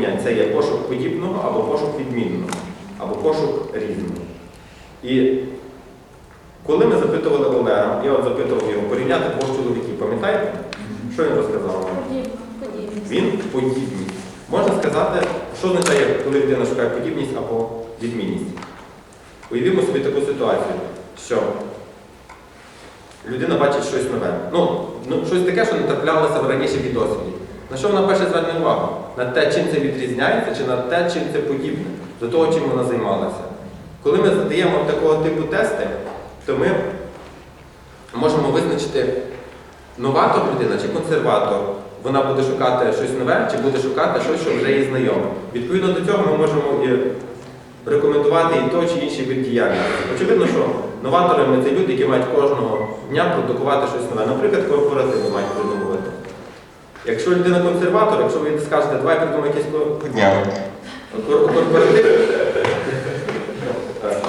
порівнянь. Це є пошук подібного або пошук відмінного, або пошук різного. І коли ми запитували Олега, я от запитував його порівняти двох чоловіків, пам'ятаєте? Що він розказав? Він подібність. Можна сказати, що означає, коли людина шукає подібність або відмінність. Уявімо собі таку ситуацію, що людина бачить щось нове. Ну, ну щось таке, що не траплялося в раніше від досвіді. На що вона перше зверне увагу? На те, чим це відрізняється, чи на те, чим це подібне, до того, чим вона займалася. Коли ми задаємо такого типу тести, то ми можемо визначити, новатор людина чи консерватор. Вона буде шукати щось нове, чи буде шукати щось, що вже є знайоме. Відповідно до цього ми можемо і рекомендувати і той чи інший вид діяльності. Очевидно, що новаторами це люди, які мають кожного дня продукувати щось нове. Наприклад, корпоративи мають придумувати. Якщо людина консерватор, якщо ви скажете, давай придумай якийсь корпоратив,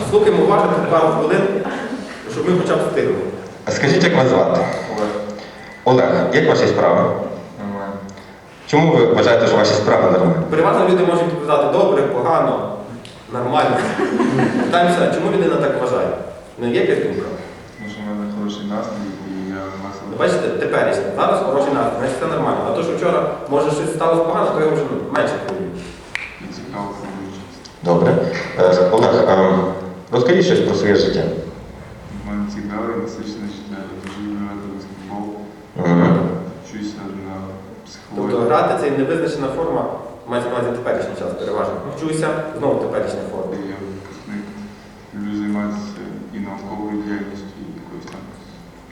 слухаємо уважно пару хвилин, щоб ми хоча б встигли. А скажіть, як вас звати? Олег, як ваші справи? Чому ви вважаєте, що ваші справи нормальні? Переважно люди можуть відповідати добре, погано, нормально. Питаємося, чому людина так вважає? Ну, є якась думка? Тому що в мене хороший настрій і я Ну. Бачите, теперішнє. Зараз хороший настрій, значить все нормально. А то, що вчора може щось сталося погано, то його вже менше хвилює. І. Добре. Е, Олег, е, розкажіть щось про своє життя. Мене цікаве і насичене життя. Я дуже люблю грати в баскетбол. Мгм. Вчуся на Тобто психології. грати це невизначена форма, мається на увазі теперішній час переважно. Вчуся, знову теперішня форма. Я випускник. Люблю займатися і науковою діяльністю, і якоюсь там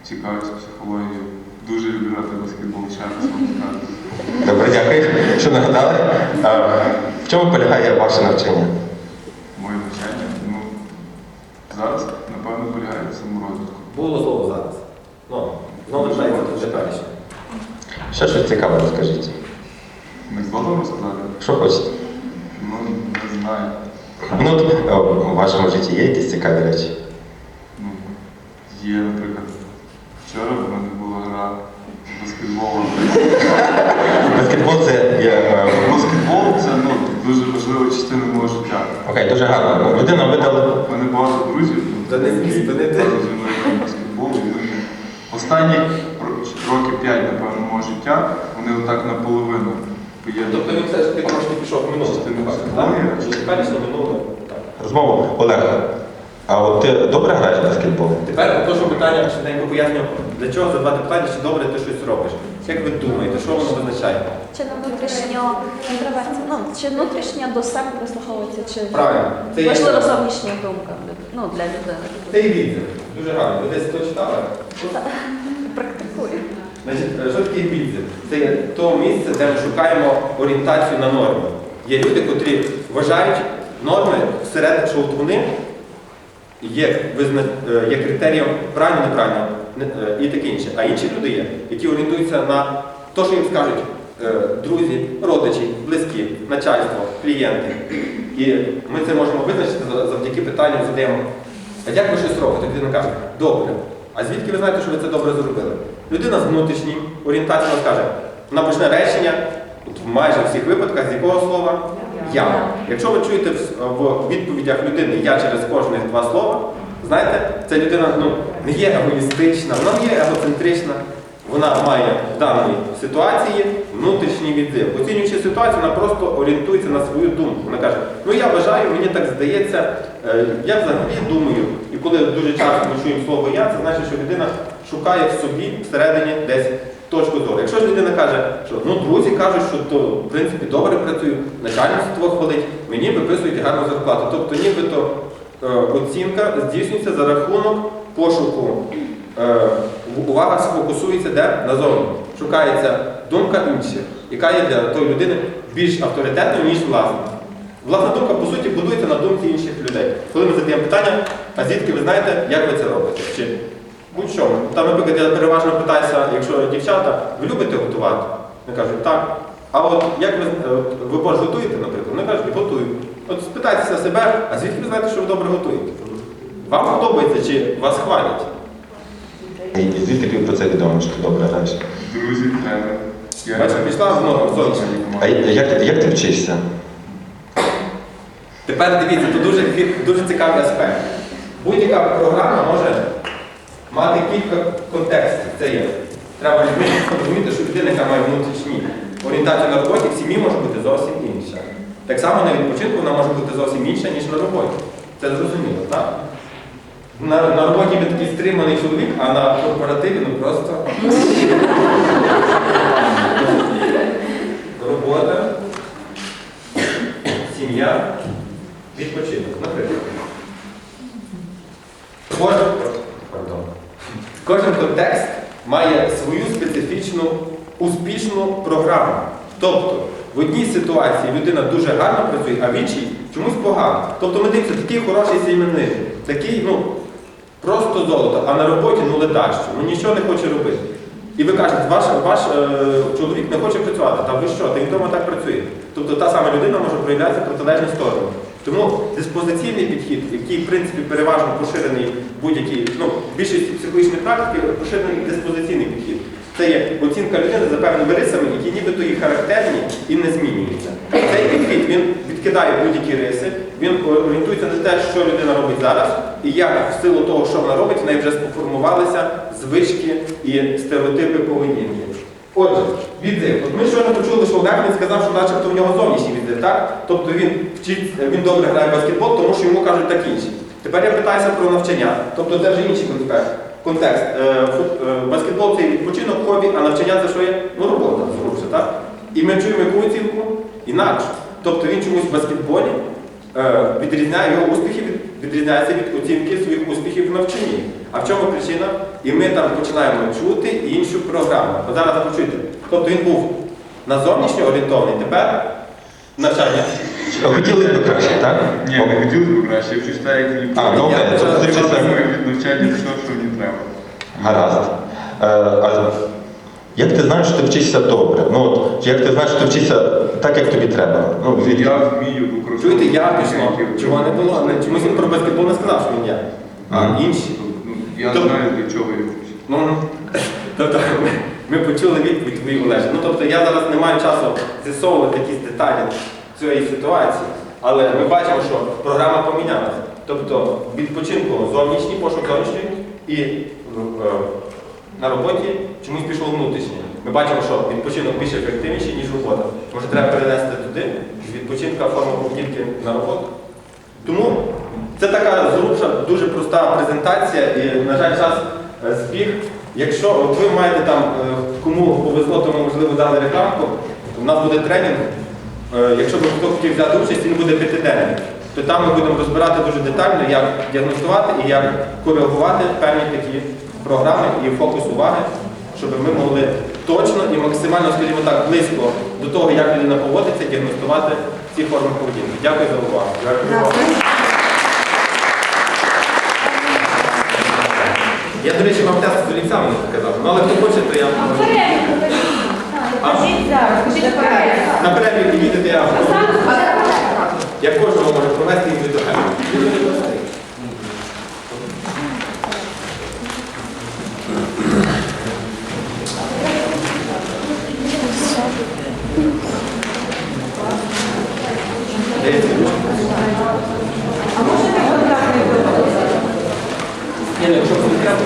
цікавістю психологією. Дуже люблю грати в баскетбол, ще раз вам скажу. Добре, дякую, що нагадали. В чому полягає ваше навчання? Моє навчання, ну, зараз, напевно, полягає в саморозвитку. Було слово зараз. Ну, знову вертається до теперішнє. Ще щось цікаве розкажіть. Не згодом розказати? Що хочете? Ну, не знаю. Ну, от, е, у вашому житті є якісь цікаві речі? Ну, є, наприклад, вчора в мене була гра в баскетбол. Це є. е, Баскетбол це ну, дуже важлива частина мого життя. Окей, дуже гарно. Ну, Людина видала. У мене багато друзів, ну, Та не зміст, та не те. багато зі мною грають в баскетбол. І вони останні ро- роки 5, напевно, мого життя, вони отак наполовину Тобто поєднані. він все ж таки трошки пішов в минуле. Частина так? психології. Що теперішнє минуле. Так. Розмову. Олег, а от ти добре граєш в баскетбол? Тепер то, що питання швиденько пояснював, для чого задавати питання, чи добре ти щось робиш. Як ви думаєте, що воно визначає? Чи внутрішньо інтроверсія? Ну, чи внутрішньо до себе прислуховується, чи Правильно. Це є- важлива зовнішня думка ну, для людини. Це і відзив. Дуже гарно. Ви десь то читали? Практикує. Значить, е, що таке відзив? Це є то місце, де ми шукаємо орієнтацію на норми. Є люди, котрі вважають норми всередині, що от вони є, визна... е, є критерієм правильно, неправильно не- і таке інше. А інші люди є, які орієнтуються на те, що їм скажуть е, друзі, родичі, близькі, начальство, клієнти. І ми це можемо визначити завдяки питанню задаємо. А як ви щось робите? Людина каже, добре. А звідки ви знаєте, що ви це добре зробили? Людина з внутрішнім орієнтацією скаже, вона почне речення, в майже всіх випадках, з якого слова? Я. Якщо ви чуєте в відповідях людини я через кожне два слова, знаєте, ця людина ну, не є егоїстична, вона не є егоцентрична. Вона має в даній ситуації внутрішній відзив. Оцінюючи ситуацію, вона просто орієнтується на свою думку. Вона каже, ну я вважаю, мені так здається, е, я взагалі думаю. І коли дуже часто ми чуємо слово я, це значить, що людина шукає в собі всередині десь точку зору. Якщо ж людина каже, що ну друзі кажуть, що то в принципі добре працюю, начальство хвалить, мені виписують гарну зарплату. Тобто нібито оцінка здійснюється за рахунок пошуку. Е, увага сфокусується де? Назовні. Шукається думка інших, яка є для тої людини більш авторитетною, ніж власна. Власна думка, по суті, будується на думці інших людей. Коли ми задаємо питання, а звідки ви знаєте, як ви це робите? Чи будь-що. Там, наприклад, я переважно питаюся, якщо дівчата, ви любите готувати? Вони кажуть, так. А от як ви, е, ви готуєте, наприклад? Вони кажуть, готую. От спитайтеся себе, а звідки ви знаєте, що ви добре готуєте? Вам подобається чи вас хвалять? І звідки тобі про це відомо, що ти добре граєш? Друзі, тренер. Я Бачиш, пішла в ногу, сонце. А як, як ти вчишся? Тепер дивіться, тут дуже, дуже цікавий аспект. Будь-яка програма може мати кілька контекстів. Це є. Треба розуміти, що людина, яка має внутрішні орієнтацію на роботі, в сім'ї може бути зовсім інша. Так само на відпочинку вона може бути зовсім інша, ніж на роботі. Це зрозуміло, так? На, на роботі він такий стриманий чоловік, а на корпоративі ну просто робота, сім'я, відпочинок, наприклад. Кожен, пардон. Кожен контекст має свою специфічну успішну програму. Тобто в одній ситуації людина дуже гарно працює, а в іншій чомусь погано. Тобто ми дивимося, такий хороший сім'янин, такий, ну, просто золото, а на роботі ну ледащо, ну нічого не хоче робити. І ви кажете, ваш, ваш е, чоловік не хоче працювати, та ви що, він вдома так працює. Тобто та сама людина може проявлятися в протилежні сторони. Тому диспозиційний підхід, який в принципі переважно поширений будь-якій, ну, в більшості психологічних практики поширений диспозиційний. Це є оцінка людини за певними рисами, які нібито і характерні і не змінюються. Цей підхід він відкидає будь-які риси, він орієнтується на те, що людина робить зараз, і як в силу того, що вона робить, в неї вже сформувалися звички і стереотипи поведінки. Отже, відзив. От ми щойно почули, що Олег сказав, що начебто в нього зовнішній відзив, так? Тобто він вчить, він добре грає в баскетбол, тому що йому кажуть так інші. Тепер я питаюся про навчання, тобто це вже інший контекст. Контекст. Е, фут- е, Баскетбол це відпочинок, хобі, а навчання це що є? Ну, робота, зручно, так? І ми чуємо яку оцінку? Інакше. Тобто він чомусь в баскетболі е, відрізняє його успіхи, від- відрізняється від оцінки своїх успіхів в навчанні. А в чому причина? І ми там починаємо чути іншу програму. От зараз почуйте. Тобто він був на зовнішньо орієнтований, тепер навчання. Хотіли б краще, так? Ні, не хотілося б краще, я вчусь так, як А, Я тобто ти. Саме від навчання що мені треба. Гаразд. Е, а як ти знаєш, що ти вчишся добре? Ну, от, як ти знаєш, що ти вчишся так, як тобі треба? Ну, від... Я вмію використовувати. Чуєте, якісно. Чого не було? Не- Чомусь він про баскетбол не сказав, що він я. А інші. Ну, Я Тобто- знаю, для чого я вчусь. Ну, тобто ми, почули відповідь твою Олеже. Ну тобто я зараз не маю часу з'ясовувати якісь деталі цієї ситуації, але ми бачимо, що програма помінялася. Тобто відпочинку зовнішній, пошук зовнішній і е, на роботі чомусь пішов внутрішній. Ми бачимо, що відпочинок більш ефективніший, ніж робота. Може, треба перенести туди з відпочинка форму поведінки на роботу. Тому це така зручна, дуже проста презентація і, на жаль, час е, збіг. Якщо от ви маєте там, е, кому повезло, тому можливо дали рекламку, у нас буде тренінг. Якщо б хто хотів взяти участь, він буде п'ятиденний. То там ми будемо розбирати дуже детально, як діагностувати і як коригувати певні такі програми і фокус уваги, щоб ми могли точно і максимально, скажімо так, близько до того, як людина поводиться, діагностувати ці форми поведінки. Дякую за увагу. Дякую. Я, до речі, вам тест з не показав. Ну, але хто хоче, то я можу. На перерві підійдете, я я кожного можу провести індивідуально. Ручки? Ні, ну, якщо конкретно,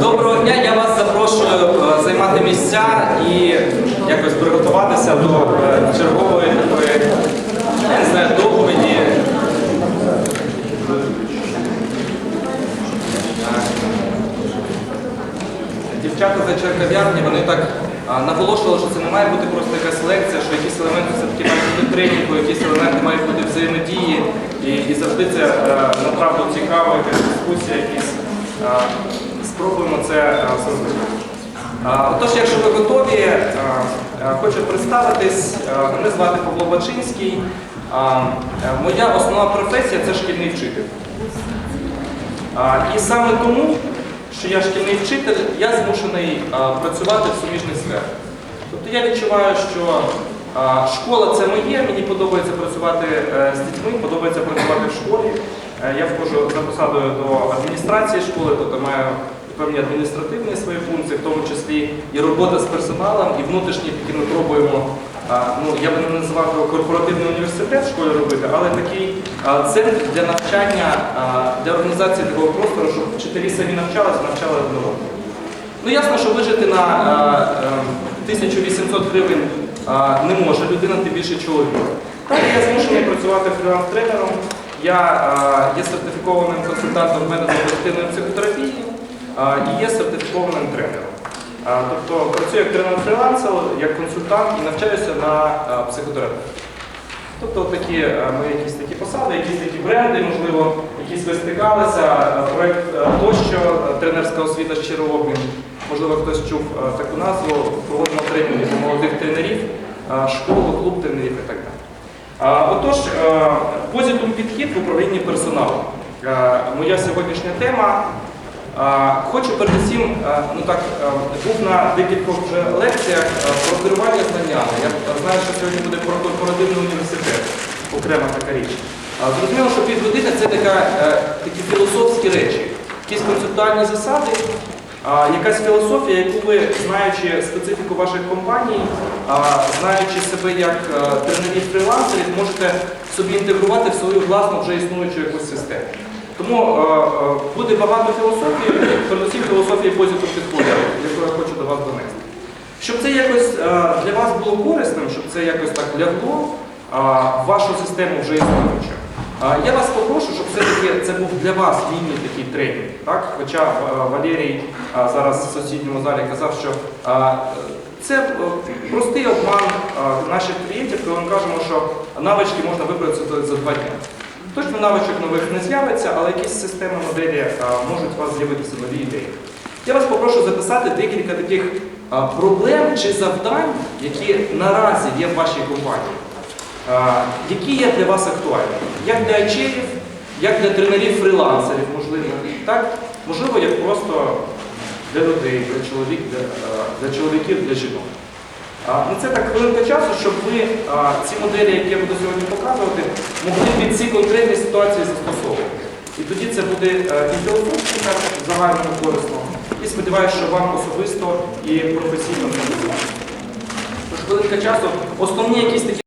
Доброго дня, я вас запрошую е, займати місця і якось приготуватися до е, чергової такої, я не знаю, доповіді. Дівчата за черкав'ярні, вони так наголошували, що це не має бути просто якась лекція, що якісь елементи все-таки мають бути тренінгу, якісь елементи мають бути взаємодії. І, і завжди це е, направду цікаво, якась дискусія, якісь. Спробуємо це зробити. Отож, якщо ви готові, хочу представитись. Мене звати Павло Бачинський. Моя основна професія це шкільний вчитель. І саме тому, що я шкільний вчитель, я змушений а, працювати в суміжних сферах. Тобто я відчуваю, що а, школа це моє, мені подобається працювати е, з дітьми, подобається працювати в школі. Е, Я входжу за посадою до адміністрації школи, тобто маю певні адміністративні свої функції, в тому числі і робота з персоналом, і внутрішні такі ми пробуємо. Ну, я би не називав його корпоративний університет в школі робити, але такий центр для навчання, для організації такого простору, щоб вчителі самі навчалися, навчали одного. Ну ясно, що вижити на е, е, 1800 гривень не може людина, тим більше чоловік. Так, я змушений працювати фріланс-тренером. Я є сертифікованим консультантом методом позитивної психотерапії і є сертифікованим тренером. Тобто працюю як тренер-фрілансер, як консультант і навчаюся на е, психотерапії. Тобто такі е, мої якісь такі посади, якісь такі бренди, можливо, якісь ви стикалися, е, проект е, тощо, тренерська освіта щиро обмін. Можливо, хтось чув таку назву, проводимо тренінги для молодих тренерів, школу, клуб тренерів і так далі. Отож, позитум підхід в управлінні персоналом. Моя сьогоднішня тема. Хочу передусім, ну так, був на декількох лекціях про керування знаннями. Я знаю, що сьогодні буде про корпоративний університет, окрема така річ. Зрозуміло, що підгодина це така, е, такі філософські речі, якісь концептуальні засади, якась філософія, яку ви, знаючи специфіку ваших компаній, знаючи себе як е, тренерів фрілансерів, можете собі інтегрувати в свою власну вже існуючу якусь систему. Тому е, е, буде багато філософії, передусім філософії позитив підходу, яку я хочу до вас донести. Щоб це якось е, для вас було корисним, щоб це якось так лягло в вашу систему вже існуючу. Я вас попрошу, щоб все-таки це був для вас вільний такий тренінг. Так? Хоча Валерій зараз в сусідньому залі казав, що це простий обман наших клієнтів, коли ми кажемо, що навички можна випрацювати за два дні. Точно навичок нових не з'явиться, але якісь системи моделі можуть у вас з'явитися нові ідеї. Я вас попрошу записати декілька таких проблем чи завдань, які наразі є в вашій компанії, які є для вас актуальні. Як для ачерів, як для тренерів-фрілансерів, можливо, так? можливо, як просто для людей, для, чоловік, для, для чоловіків, для жінок. Ну, Це так хвилинка часу, щоб ви а, ці моделі, які я буду сьогодні показувати, могли під ці конкретні ситуації застосовувати. І тоді це буде е, і філософський загально корисно, і сподіваюся, що вам особисто і професійно. Тож хвилинка часу. Основні якісь такі